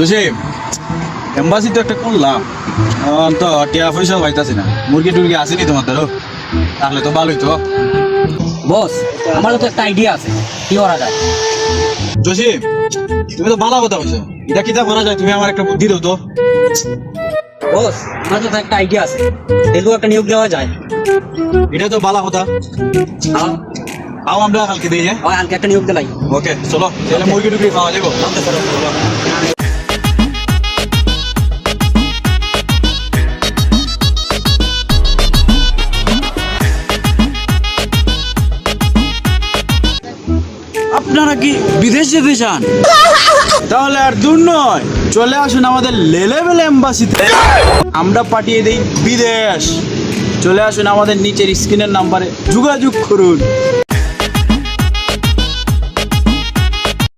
Joseph embassy তো একটা করলাম। তো টিয়া পয়সা পাইতাছি না। মুরগি টুরগি আসেনি তোমাদের তাহলে তো ভালোই তো। বস আমার তো একটা আইডিয়া আছে কি করা যায় জোসেফ তুমি তো ভালো কথা বলছো। এটা কিতা করা যায়? তুমি আমার একটা বুদ্ধি দাও তো। বস আমার তো একটা আইডিয়া আছে এগুলো একটা নিয়োগ দেওয়া যায়। এটা তো ভালো কথা। আও। আমরা কালকে দিই হ্যাঁ? কালকে একটা নিয়োগ দিলাই। ওকে চলো তাহলে মুরগি টুরগি খাওয়া যাব আপনারা কি বিদেশ যেতে চান তাহলে আর দূর নয়। চলে আসুন আমাদের লেলেবেল এম্বাসিতে। আমরা পাঠিয়ে দিই বিদেশ। চলে আসুন আমাদের নিচের স্ক্রিনের নাম্বারে যোগাযোগ করুন।